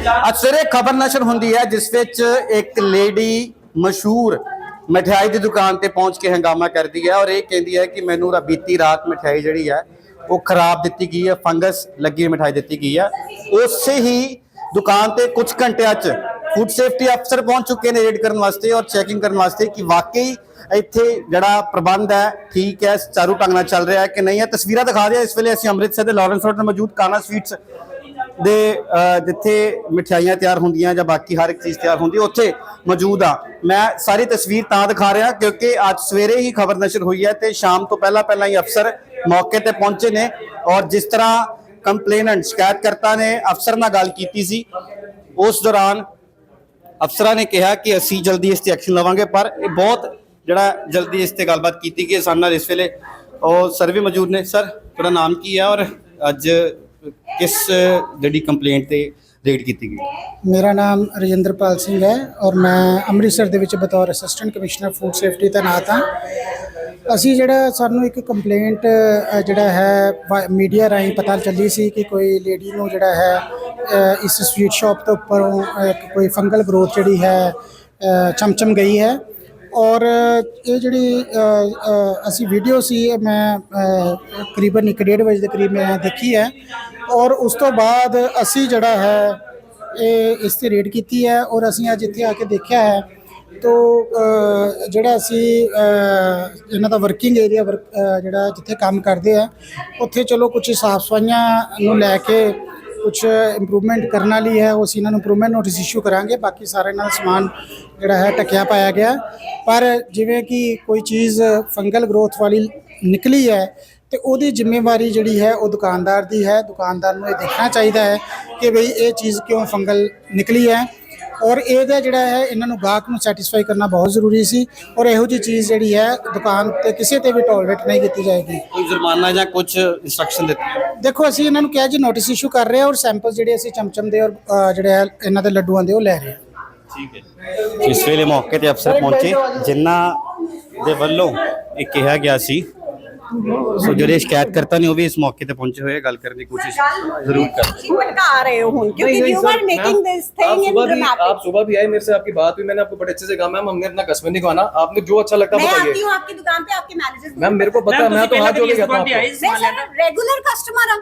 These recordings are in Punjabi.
ਅਕਸਰ ਇਹ ਖਬਰ ਨਸ਼ਰ ਹੁੰਦੀ ਹੈ, ਜਿਸ ਵਿੱਚ ਇੱਕ ਲੇਡੀ ਮਸ਼ਹੂਰ ਮਠਿਆਈ ਦੀ ਦੁਕਾਨ ਤੇ ਪਹੁੰਚ ਕੇ ਹੰਗਾਮਾ ਕਰਦੀ ਹੈ ਔਰ ਇਹ ਕਹਿੰਦੀ ਹੈ ਕਿ ਮੈਨੂੰ ਰਾ, ਬੀਤੀ ਰਾਤ ਮਠਿਆਈ ਜਿਹੜੀ ਹੈ, ਉਹ ਖਰਾਬ ਦਿੱਤੀ ਗਈ ਹੈ, ਫੰਗਸ ਲੱਗੀ ਹੋਈ ਮਠਿਆਈ ਦਿੱਤੀ ਗਈ ਹੈ। ਉਸੇ ਹੀ ਦੁਕਾਨ ਤੇ ਕੁਝ ਘੰਟਿਆਂ 'ਚ ਫੂਡ ਸੇਫਟੀ ਅਫਸਰ ਪਹੁੰਚ ਚੁੱਕੇ ਨੇ ਰੇਡ ਕਰਨ ਵਾਸਤੇ ਔਰ ਚੈਕਿੰਗ ਕਰਨ ਵਾਸਤੇ ਕਿ ਵਾਕਈ ਇੱਥੇ ਜਿਹੜਾ ਪ੍ਰਬੰਧ ਹੈ, ਠੀਕ ਹੈ, ਚਾਰੂ ਢੰਗ ਨਾਲ ਚੱਲ ਰਿਹਾ ਹੈ ਕਿ ਨਹੀਂ ਹੈ। ਤਸਵੀਰਾਂ ਦਿਖਾ ਦਿਆ ਇਸ ਵੇਲੇ ਅਸੀਂ ਅੰਮ੍ਰਿਤਸਰ ਦੇ ਲਾਰੈਂਸ ਰੋਡ ਤੇ ਮੌਜੂਦ ਕਾਨਾ ਸਵੀਟਸ ਦੇ ਜਿੱਥੇ ਮਠਿਆਈਆਂ ਤਿਆਰ ਹੁੰਦੀਆਂ ਜਾਂ ਬਾਕੀ ਹਰ ਇੱਕ ਚੀਜ਼ ਤਿਆਰ ਹੁੰਦੀ, ਉੱਥੇ ਮੌਜੂਦ ਆ। ਮੈਂ ਸਾਰੀ ਤਸਵੀਰ ਤਾਂ ਦਿਖਾ ਰਿਹਾ ਕਿਉਂਕਿ ਅੱਜ ਸਵੇਰੇ ਹੀ ਖਬਰ ਨਸ਼ਰ ਹੋਈ ਹੈ ਤੇ ਸ਼ਾਮ ਤੋਂ ਪਹਿਲਾਂ ਪਹਿਲਾਂ ਹੀ ਅਫਸਰ ਮੌਕੇ ਤੇ ਪਹੁੰਚੇ ਨੇ ਔਰ ਜਿਸ ਤਰ੍ਹਾਂ ਕੰਪਲੇਨੈਂਟ, ਸ਼ਿਕਾਇਤਕਰਤਾ ਨੇ ਅਫਸਰ ਨਾਲ ਗੱਲ ਕੀਤੀ ਸੀ, ਉਸ ਦੌਰਾਨ ਅਫਸਰਾਂ ਨੇ ਕਿਹਾ ਕਿ ਅਸੀਂ ਜਲਦੀ ਇਸ ਤੇ ਐਕਸ਼ਨ ਲਵਾਂਗੇ, ਪਰ ਇਹ ਬਹੁਤ ਜਿਹੜਾ ਜਲਦੀ ਇਸ ਤੇ ਗੱਲਬਾਤ ਕੀਤੀ ਗਈ ਸਾਡੇ ਨਾਲ ਇਸ ਵੇਲੇ ਉਹ ਸਰ ਵੀ ਮੌਜੂਦ ਨੇ। ਸਰ, ਤੁਹਾਡਾ ਨਾਮ ਕੀ ਹੈ ਔਰ ਅੱਜ ਕਿਸ ਜਿਹੜੀ ਕੰਪਲੇਂਟ ਤੇ ਰੇਡ ਕੀਤੀ ਗਈ? ਮੇਰਾ ਨਾਮ ਰਜਿੰਦਰਪਾਲ ਸਿੰਘ ਹੈ ਔਰ ਮੈਂ ਅੰਮ੍ਰਿਤਸਰ ਦੇ ਵਿੱਚ ਬਤੌਰ ਅਸਿਸਟੈਂਟ ਕਮਿਸ਼ਨਰ ਫੂਡ ਸੇਫਟੀ ਤੈਨਾਤ ਹਾਂ। ਅਸੀਂ ਜਿਹੜਾ ਸਾਨੂੰ ਇੱਕ ਕੰਪਲੇਂਟ ਜਿਹੜਾ ਹੈ ਮੀਡੀਆ ਰਾਹੀਂ ਪਤਾ ਚੱਲੀ ਸੀ ਕਿ ਕੋਈ ਲੇਡੀ ਨੂੰ ਜਿਹੜਾ ਹੈ ਇਸ ਸਵੀਟ ਸ਼ਾਪ ਤੋਂ ਉੱਪਰੋਂ ਇੱਕ ਕੋਈ ਫੰਗਲ ਗਰੋਥ ਜਿਹੜੀ ਹੈ ਚਮਚਮ ਗਈ ਹੈ। ਔਰ ਇਹ ਜਿਹੜੀ ਅਸੀਂ ਵੀਡੀਓ ਸੀ ਇਹ ਮੈਂ ਅ, ਕਰੀਬਨ 1:30 ਵਜੇ ਦੇ ਕਰੀਬ ਮੈਂ ਦੇਖੀ ਹੈ। ਔਰ ਉਸ ਤੋਂ ਬਾਅਦ ਅਸੀਂ ਜਿਹੜਾ ਹੈ ਇਹ ਇਸ ਤੇ ਰੇਡ ਕੀਤੀ ਹੈ ਔਰ ਅਸੀਂ ਅੱਜ ਇੱਥੇ ਆ ਕੇ ਦੇਖਿਆ ਹੈ। ਤੋ ਜਿਹੜਾ ਅਸੀਂ ਇਹਨਾਂ ਦਾ ਵਰਕਿੰਗ ਏਰੀਆ ਜਿਹੜਾ ਜਿੱਥੇ ਕੰਮ ਕਰਦੇ ਆ ਉੱਥੇ ਚਲੋ ਕੁਝ ਸਾਫ਼ ਸਫਾਈਆਂ ਨੂੰ ਲੈ ਕੇ ਕੁਝ ਇੰਪਰੂਵਮੈਂਟ ਕਰਨ ਵਾਲੀ ਹੈ, ਉਹ ਅਸੀਂ ਇਹਨਾਂ ਨੂੰ ਇੰਪਰੂਵਮੈਂਟ ਨੋਟਿਸ ਇਸ਼ੂ ਕਰਾਂਗੇ, ਬਾਕੀ ਸਾਰੇ ਇਹਨਾਂ ਦਾ ਸਮਾਨ ਜਿਹੜਾ ਹੈ ਟਕਿਆ ਪਾਇਆ ਗਿਆ। ਪਰ ਜਿਵੇਂ ਕਿ ਕੋਈ ਚੀਜ਼ ਫੰਗਲ ਗਰੋਥ ਵਾਲੀ ਨਿਕਲੀ ਹੈ, ਤੇ ਉਹਦੀ ਜ਼ਿੰਮੇਵਾਰੀ ਜਿਹੜੀ ਹੈ, ਉਹ ਦੁਕਾਨਦਾਰ ਦੀ ਹੈ। ਦੁਕਾਨਦਾਰ ਨੂੰ ਇਹ ਦੇਖਣਾ ਚਾਹੀਦਾ ਹੈ ਕਿ ਭਈ ਇਹ ਚੀਜ਼ ਕਿਉਂ ਫੰਗਲ ਨਿਕਲੀ ਹੈ ਔਰ ਇਹਦਾ ਜਿਹੜਾ ਹੈ ਇਹਨਾਂ ਨੂੰ ਗਾਹਕ ਨੂੰ ਸੈਟੀਸਫਾਈ ਕਰਨਾ ਬਹੁਤ ਜ਼ਰੂਰੀ ਸੀ ਔਰ ਇਹੋ ਜਿਹੀ ਚੀਜ਼ ਜਿਹੜੀ ਹੈ ਦੁਕਾਨ ਤੇ ਕਿਸੇ ਤੇ ਵੀ ਟੋਲਰੇਟ ਨਹੀਂ ਕੀਤੀ ਜਾਏਗੀ। ਕੋਈ ਜੁਰਮਾਨਾ ਜਾਂ ਕੁਝ ਇੰਸਟਰਕਸ਼ਨ ਦਿੱਤੀ? ਦੇਖੋ ਅਸੀਂ ਇਹਨਾਂ ਨੂੰ ਕਿਹਾ ਜੀ ਨੋਟਿਸ ਇਸ਼ੂ ਕਰ ਰਹੇ ਹਾਂ ਔਰ ਸੈਂਪਲ ਜਿਹੜੇ ਅਸੀਂ ਚਮਚਮ ਦੇ ਔਰ ਅ, ਜਿਹੜੇ ਹੈ ਇਹਨਾਂ ਦੇ ਲੱਡੂਆਂ ਦੇ ਉਹ ਲੈ ਰਹੇ ਹਾਂ ਠੀਕ ਹੈ ਇਸ ਵੇਲੇ ਮੌਕੇ ਤੇ ਅਫਸਰ ਪਹੁੰਚੇ ਜਿਨ੍ਹਾਂ ਦੇ ਵੱਲੋਂ ਇਹ ਕਿਹਾ ਗਿਆ ਸੀ ਸੋ ਜਿਹੜੇ ਸ਼ਿਕਾਇਤਕਰਤਾ ਨੇ ਉਹ ਵੀ ਇਸ ਮੌਕੇ ਤੇ ਪਹੁੰਚੇ ਹੋਏ ਆ, ਗੱਲ ਕਰਨ ਦੀ ਕੋਸ਼ਿਸ਼ ਜ਼ਰੂਰ ਕਰ ਤੁਸੀਂ ਭਟਕਾ ਰਹੇ ਹੋ ਹੁਣ क्योंकि नहीं, you sir, are making ma'am, this आप thing in सुबह भी dramatic आप सुबह भी आए मेरे से आपकी बात हुई मैंने आपको बड़े अच्छे से कहा मैम हमने अपना कस्टमर नहीं गवाना आपने जो अच्छा लगता मैं है आती बताइए हूँ आपकी दुकान पे आपके मैनेजर मैम मेरे को पता है मैं तो हाथ जोड़ के कहता हूँ आपको मैं सर रेगुलर कस्टमर हूँ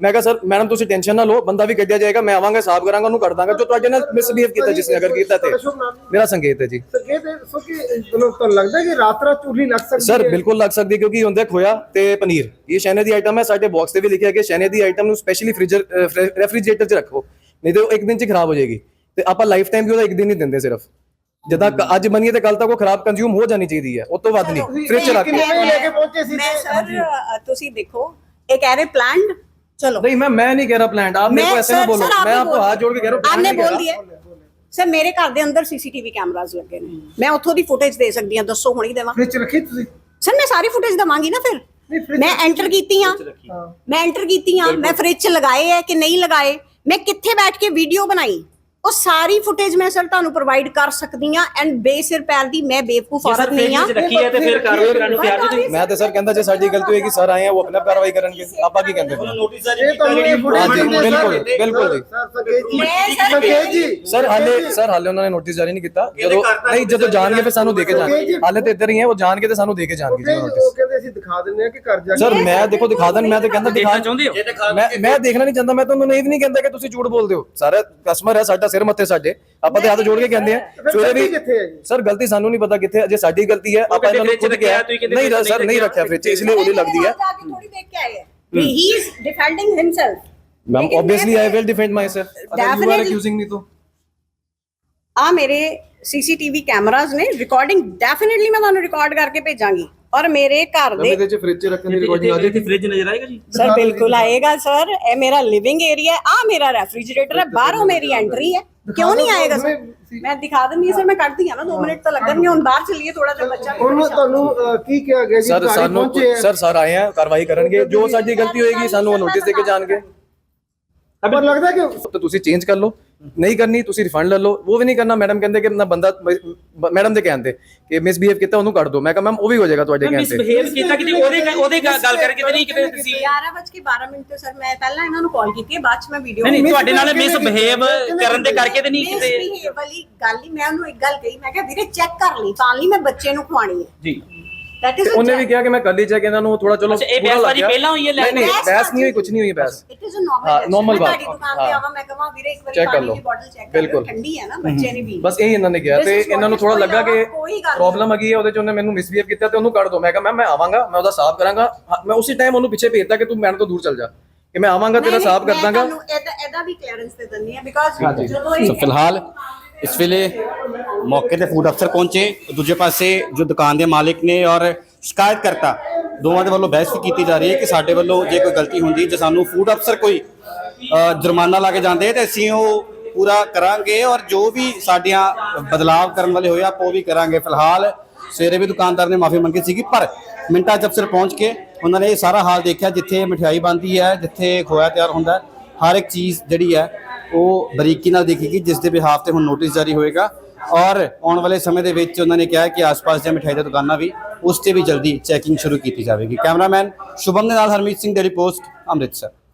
ਮੈਂ ਕਿਹਾ ਸਰ ਮੈਡਮ ਤੁਸੀਂ ਟੈਨਸ਼ਨ ਨਾ ਲਓ ਬੰਦਾ ਵੀ ਕੱਢਿਆ ਜਾਏਗਾ ਮੈਂ ਆਵਾਂਗਾ ਸਾਫ਼ ਕਰਾਂਗਾ ਉਹਨੂੰ ਕੱਢ ਦਾਂਗਾ। ਜੋ ਤੁਹਾਡੇ ਨਾਲ ਮਿਸਬੀਹੇਵ ਕੀਤਾ ਜਿਸ ਨੇ ਅਗਰ ਕੀਤਾ ਤੇ। ਮੇਰਾ ਸੰਕੇਤ ਹੈ ਜੀ। ਸੰਕੇਤ ਸੋ ਕਿ ਤੁਹਾਨੂੰ ਲੱਗਦਾ ਕਿ ਰਾਤ ਰਾਤ ਚੁਰਲੀ ਲੱਗ ਸਕਦੀ ਹੈ? ਸਰ ਬਿਲਕੁਲ ਲੱਗ ਸਕਦੀ ਕਿਉਂਕਿ ਹੁੰਦਾ ਖੋਇਆ ਤੇ ਪਨੀਰ। ਇਹ ਸ਼ੈਨੇ ਦੀ ਆਈਟਮ ਹੈ ਸਾਡੇ ਬਾਕਸ ਤੇ ਵੀ ਲਿਖਿਆ ਕਿ ਸ਼ੈਨੇ ਦੀ ਆਈਟਮ ਨੂੰ ਸਪੈਸ਼ਲੀ ਫ੍ਰੀਜਰ ਰੈਫਰੀਜਰੇਟਰ 'ਚ ਰੱਖੋ ਨਹੀਂ ਤੇ ਇੱਕ ਦਿਨ 'ਚ ਖਰਾਬ ਹੋ ਜਾਏਗੀ। ਤੇ ਆਪਾਂ ਲਾਈਫ ਟਾਈਮ ਵੀ ਉਹਦਾ ਇੱਕ ਦਿਨ ਅੱਜ ਬਣੀਏ ਤੇ ਕੱਲ ਤੱਕ ਉਹ ਖਰਾਬ ਕੰਜ਼ਿਊਮ ਹੋ ਜਾਣੀ ਚਾਹੀਦੀ ਹੈ ਉਸ ਤੋਂ ਵੱਧ ਨਹੀਂ। ਫ੍ਰਿਜ ਰੱਖ ਕੇ। ਲੈ ਕੇ ਪਹੁੰਚੇ ਸੀ ਤੁਸੀਂ? ਦੇਖੋ ਇਹ ਕਹਿ ਪਲਾਂਟ चलो नहीं मैं मैं नहीं कह रहा प्लान आप मेरे को ऐसे ना बोलो मैं आपको हाथ जोड़ के कह रहा हूँ planned आपने नहीं कह बोल रहा। दिया ਸਰ ਮੇਰੇ ਘਰ ਦੇ ਅੰਦਰ ਸੀਸੀਟੀਵੀ ਕੈਮਰਾਜ਼ ਲੱਗੇ ਨੇ ਮੈਂ ਉੱਥੋਂ ਦੀ ਫੁਟੇਜ ਦੇ ਸਕਦੀ ਹਾਂ ਦੱਸੋ ਹੁਣੀ ਦੇਵਾਂ ਫ੍ਰਿਜ ਚ ਰੱਖੀ ਤੁਸੀਂ ਸਰ ਮੈਂ ਸਾਰੀ ਫੁਟੇਜ ਦਵਾਂਗੀ ਨਾ ਫਿਰ ਮੈਂ ਐਂਟਰ ਕੀਤੀ ਆ ਮੈਂ ਐਂਟਰ ਕੀਤੀ ਆ ਮੈਂ ਫ੍ਰਿਜ ਚ ਲਗਾਏ ਹੈ ਕਿ ਨਹੀਂ ਲਗਾਏ ਮੈਂ ਕਿੱਥੇ ਬੈਠ ਕੇ ਵੀਡੀਓ ਬਣਾਈ ਉਹ ਸਾਰੀ ਫੁਟੇਜ ਮੈਂ ਸਰ ਤੁਹਾਨੂੰ ਪ੍ਰੋਵਾਈਡ ਕਰ ਸਕਦੀ ਆ ਐਂਡ ਬੇਸਿਰ ਪੈਰ ਦੀ ਮੈਂ ਬੇਵਕੂਫ ਔਰਤ ਨਹੀਂ ਆ ਰੱਖੀ ਹੈ ਤੇ ਫਿਰ ਕਾਰਵਾਈ ਕਰਨ ਨੂੰ ਤਿਆਰ ਜੀ ਤੁਸੀਂ ਮੈਂ ਤੇ ਸਰ ਕਹਿੰਦਾ ਜੇ ਸਾਡੀ ਗਲਤੀ ਹੋਏਗੀ ਸਰ ਆਏ ਆ ਉਹ ਆਪਣਾ ਕਾਰਵਾਈ ਕਰਨਗੇ। ਆਪਾਂ ਕੀ ਕਹਿੰਦੇ ਨੋਟਿਸ ਆ ਤੁਹਾਨੂੰ ਬਿਲਕੁਲ, ਬਿਲਕੁਲ ਜੀ। ਸਰ ਸਕੇ ਜੀ। ਮੈਂ ਸਰ ਸਕੇ ਜੀ। ਸਰ ਹਾਲੇ ਸਰ ਹਾਲੇ ਉਹਨਾਂ ਨੇ ਨੋਟਿਸ ਜਾਰੀ ਨਹੀਂ ਕੀਤਾ। ਜਦੋਂ ਨਹੀਂ ਜਦੋਂ ਜਾਣਗੇ ਫਿਰ ਸਾਨੂੰ ਦੇ ਕੇ ਜਾਣਗੇ। ਹਾਲੇ ਤੇ ਇੱਧਰ ਹੀ ਹੈ ਉਹ ਜਾਣ ਕੇ ਤੇ ਸਾਨੂੰ ਦੇ ਕੇ ਜਾਣਗੇ ਜੀ ਨੋਟਿਸ ਉਹ ਕਹਿੰਦੇ ਅਸੀਂ ਦਿਖਾ ਦਿੰਦੇ ਆ ਕਿ ਘਰ ਜਾ ਸਰ ਮੈਂ ਦੇਖੋ ਦਿਖਾ ਦੇਣ ਮੈਂ ਤਾਂ ਕਹਿੰਦਾ ਦਿਖਾ ਦੇਖਣਾ ਚਾਹੁੰਦੇ ਹੋ ਮੈਂ ਮੈਂ ਦੇਖਣਾ ਨਹੀਂ ਚਾਹੁੰਦਾ ਮੈਂ ਤਾਂ ਉਹਨੂੰ ਇਹ ਵੀ ਨਹੀਂ ਕਹਿੰਦਾ ਕਿ ਤੁਸੀਂ ਝੂਠ ਬੋਲਦੇ ਹੋ। ਸਾਰਾ ਕਸਟਮਰ ਹੈ ਸਾਡਾ ਸਿਰ ਮੱਥੇ ਸਾਡੇ। ਆਪਾਂ ਤੇ ਹੱਥ ਜੋੜ ਕੇ ਕਹਿੰਦੇ ਆ। ਸਵੇਰੇ ਵੀ ਸਰ ਗਲਤੀ ਸਾਨੂੰ ਨਹੀਂ ਪਤਾ ਕਿੱਥੇ ਹੈ। ਜੇ ਸਾਡੀ ਗਲਤੀ ਹੈ ਆਪਾਂ ਇਹਨਾਂ ਨੂੰ ਖੁਦ ਕਿਹਾ। ਨਹੀਂ ਸਰ ਨਹੀਂ ਰੱਖਿਆ। ਫ੍ਰਿਜ। ਇਸ ਲਈ ਉਹਦੀ ਲੱਗਦੀ ਹੈ। ਥੋੜੀ ਦੇਖ ਕੇ ਆਏ ਹੈ। He is defending himself ma'am obviously I will defend myself ਅਗਰ ਯੂ ਆਰ. ਅਕਿਊਜ਼ਿੰਗ ਮੀ ਤੋਂ ਆ ਮੇਰੇ ਸੀਸੀਟੀਵੀ ਕੈਮਰਾਜ਼ ਨੇ। ਰਿਕਾਰਡਿੰਗ ਡੈਫੀਨਿਟਲੀ ਮੈਂ ਤੁਹਾਨੂੰ ਰਿਕਾਰਡ ਕਰਕੇ ਭੇਜਾਂਗੀ। ਔਰ ਮੇਰੇ ਘਰ ਦੇ ਇਹਦੇ ਚ ਫ੍ਰਿਜ ਰੱਖਣ ਦੀ ਰਿਕਾਰਡਿੰਗ ਆ ਇਹਦੇ ਫ੍ਰਿਜ ਨਜ਼ਰ ਆਏਗਾ ਜੀ? ਸਰ ਬਿਲਕੁਲ ਆਏਗਾ ਸਰ। ਇਹ ਮੇਰਾ ਲਿਵਿੰਗ ਏਰੀਆ ਆ ਮੇਰਾ ਰੈਫਰੀਜਰੇਟਰ ਹੈ ਬਾਹਰੋਂ ਮੇਰੀ ਐਂਟਰੀ ਹੈ। ਕਿਉਂ ਨਹੀਂ ਆਏਗਾ ਸਰ? ਮੈਂ ਦਿਖਾ ਦਿੰਦੀ ਹਾਂ ਸਰ ਮੈਂ ਕੱਢਦੀ ਹਾਂ ਨਾ 2 ਮਿੰਟ ਤਾਂ ਲੱਗਣਗੇ ਹੁਣ ਬਾਹਰ ਚੱਲੀਏ ਥੋੜਾ ਜਿਹਾ ਬੱਚਾ ਉਹਨੂੰ ਤੁਹਾਨੂੰ ਕੀ ਕਿਹਾ ਗਿਆ ਜੀ? ਸਰ ਸਾਨੂੰ ਆ। ਸਰ ਸਰ ਆਏ ਆ ਕਾਰਵਾਈ ਕਰਨਗੇ। ਜੋ ਸਾਡੀ ਗਲਤੀ ਹੋਏਗੀ ਸਾਨੂੰ ਉਹ ਨੋਟਿਸ ਦੇ ਕੇ ਜਾਣਗੇ। ਪਰ ਲੱਗਦਾ ਕਿ ਤਾਂ ਤੁਸੀਂ ਚੇਂਜ ਕਰ ਲਓ। ਨਹੀਂ ਕਰਨੀ ਤੁਸੀਂ ਰਿਫੰਡ ਲੈ ਲਓ। ਉਹ ਵੀ ਨਹੀਂ ਕਰਨਾ ਮੈਡਮ ਕਹਿੰਦੇ ਕਿ ਨਾ ਬੰਦਾ ਮੈਡਮ ਦੇ ਕਹਿੰਦੇ ਕਿ ਮਿਸਬੀਹੇਵ ਕੀਤਾ ਉਹਨੂੰ ਕੱਢ ਦਿਓ ਮੈਂ ਕਿਹਾ ਮੈਮ ਉਹ ਵੀ ਹੋ ਜਾਏਗਾ ਤੁਹਾਡੇ ਮਿਸ ਕਹਿੰਦੇ ਬਿਹੇਵ ਕੀਤਾ ਕਿਤੇ ਉਹਦੇ ਉਹਦੇ ਗੱਲ ਗੱਲ ਕਰਕੇ ਤੇ ਨਹੀਂ ਕਿਤੇ ਤੁਸੀਂ 11:12 ਮਿੰਟ ਤੇ ਸਰ ਮੈਂ ਪਹਿਲਾਂ ਇਹਨਾਂ ਨੂੰ ਕਾਲ ਕੀਤੀ ਹੈ ਬਾਅਦ ਚ ਮੈਂ ਵੀਡੀਓ ਨਹੀਂ ਤੁਹਾਡੇ ਨਾਲ ਮਿਸ ਬਿਹੇਵ ਕਰਨ ਦੇ ਕਰਕੇ ਤੇ ਨਹੀਂ ਕਿਤੇ ਮਿਸਬੀਹੇਵ ਵਾਲੀ ਗੱਲ ਹੀ ਮੈਂ ਉਹਨੂੰ ਇੱਕ ਗੱਲ ਕਹੀ ਮੈਂ ਕਿਹਾ ਵੀਰੇ ਚੈੱਕ ਕਰ ਲਈ ਤਾਂ ਲਈ ਮੈਂ ਬੱਚੇ ਨੂੰ ਖਵਾਣੀ ਹੈ। ਜੀ। ਦੈਟ ਇਜ਼ ਉਹਨੇ ਵੀ ਕਿਹਾ ਕਿ ਮੈਂ ਕਰ ਲਈ ਚੈੱਕ ਇਹਨਾਂ ਨੂੰ ਥੋੜਾ ਚਲੋ ਅੱਛਾ, ਇਹ ਬਹਿਸਬਾਜ਼ੀ ਗਿਆ। ਪਹਿਲਾਂ ਹੋਈ ਹੈ, ਲੈ- ਨਹੀਂ ਨਹੀਂ ਬਹਿਸ ਬਹਿਸ ਨਹੀਂ ਹੋਈ। ਕੁਝ ਨਹੀਂ ਹੋਈ ਬਹਿਸ ਇਟ ਇਜ਼ ਅ ਨਾਰਮਲ ਹਾਂ, normal ਬਾਤ। ਤੁਹਾਡੀ ਦੁਕਾਨ ਤੇ ਹਾਂ। ਆਵਾਂ ਮੈਂ ਕਹਾਂ ਵੀਰੇ ਇੱਕ ਵਾਰੀ ਪਾਣੀ। ਦੀ ਚੈੱਕ ਕਰ ਲਓ। ਠੰਡੀ ਹੈ ਨਾ ਬੱਚੇ ਨੇ ਵੀ ਬਸ ਇਹੀ ਇਹਨਾਂ ਨੇ ਕਿਹਾ ਤੇ ਇਹਨਾਂ ਨੂੰ ਥੋੜਾ ਲੱਗਾ ਕਿ। ਪ੍ਰੋਬਲਮ ਹੈਗੀ ਹੈ ਉਹਦੇ ਚ ਉਹਨੇ ਮੈਨੂੰ ਮਿਸਬੀਹੇਵ ਕੀਤਾ ਤੇ ਉਹਨੂੰ ਕੱਢ ਦੋ ਮੈਂ ਕਿਹਾ ਮੈਮ ਮੈਂ ਆਵਾਂਗਾ ਮੈਂ ਉਹਦਾ ਸਾਫ਼ ਕਰਾਂਗਾ ਹਾਂ, ਮੈਂ ਉਸੇ ਟਾਈਮ ਉਹਨੂੰ ਪਿੱਛੇ ਭੇਜਤਾ ਕਿ ਤੂੰ ਮੈਡਮ ਤੋਂ ਦੂਰ ਚੱਲ ਜਾ ਕਿ ਮੈਂ ਆਵਾਂਗਾ ਤੇਰਾ ਸਾਫ਼ ਕਰ ਦਾਂਗਾ ਤੁਹਾਨੂੰ ਇਹਦਾ ਇਹਦਾ ਵੀ ਕਲੀਅਰੈਂਸ ਦੇ ਦਿੰਦੀ ਆ ਬਿਕਾਜ਼ ਜਦੋਂ ਇਹ ਸੋ ਫਿਲਹਾਲ ਇਸ ਵੇਲੇ ਮੌਕੇ ਤੇ ਫੂਡ ਅਫਸਰ ਪਹੁੰਚੇ, ਦੂਜੇ ਪਾਸੇ ਜੋ ਦੁਕਾਨ ਦੇ ਮਾਲਕ ਨੇ ਔਰ ਸ਼ਿਕਾਇਤ ਕਰਤਾ ਦੋਵਾਂ ਦੇ ਵੱਲੋਂ ਬਹਿਸ ਵੀ ਕੀਤੀ ਜਾ ਰਹੀ ਹੈ ਕਿ ਸਾਡੇ ਵੱਲੋਂ ਜੇ ਕੋਈ ਗਲਤੀ ਹੁੰਦੀ, ਜੇ ਸਾਨੂੰ ਫੂਡ ਅਫਸਰ ਕੋਈ ਜੁਰਮਾਨਾ ਲਾ ਕੇ ਜਾਂਦੇ ਤੇ ਅਸੀਂ ਉਹ ਪੂਰਾ ਕਰਾਂਗੇ ਔਰ ਜੋ ਵੀ ਸਾਡੀਆਂ ਬਦਲਾਵ ਕਰਨ ਵਾਲੇ ਹੋਏ ਆਪਾਂ ਉਹ ਵੀ ਕਰਾਂਗੇ। ਫਿਲਹਾਲ ਸਵੇਰੇ ਵੀ ਦੁਕਾਨਦਾਰ ਨੇ ਮਾਫੀ ਮੰਗੀ ਸੀਗੀ, ਪਰ ਮਿੰਟਾਂ ਚ ਅਫਸਰ ਪਹੁੰਚ ਕੇ ਉਹਨਾਂ ਨੇ ਇਹ ਸਾਰਾ ਹਾਲ ਦੇਖਿਆ, ਜਿੱਥੇ ਮਠਿਆਈ ਬਣਦੀ ਹੈ, ਜਿੱਥੇ ਖੋਇਆ ਤਿਆਰ ਹੁੰਦਾ, ਹਰ ਇੱਕ ਚੀਜ਼ ਜਿਹੜੀ ਹੈ ਉਹ ਬਰੀਕੀ ਨਾਲ ਦੇਖੇਗੀ, ਜਿਸ ਦੇ ਬਿਹਾਫ ਤੇ ਹੁਣ ਨੋਟਿਸ ਜਾਰੀ ਹੋਏਗਾ। ਔਰ ਆਉਣ ਵਾਲੇ ਸਮੇਂ ਦੇ ਵਿੱਚ ਉਹਨਾਂ ਨੇ ਕਿਹਾ ਕਿ ਆਸ-ਪਾਸ ਦੀਆਂ ਮਿਠਾਈ ਦੀਆਂ ਦੁਕਾਨਾਂ ਵੀ, ਉਸ ਤੇ ਵੀ ਜਲਦੀ ਚੈਕਿੰਗ ਸ਼ੁਰੂ ਕੀਤੀ ਜਾਵੇਗੀ। ਕੈਮਰਾਮੈਨ ਸ਼ੁਭਮ ਦੇ ਨਾਲ ਹਰਮੀਤ ਸਿੰਘ ਡੇਲੀ ਪੋਸਟ ਅੰਮ੍ਰਿਤਸਰ।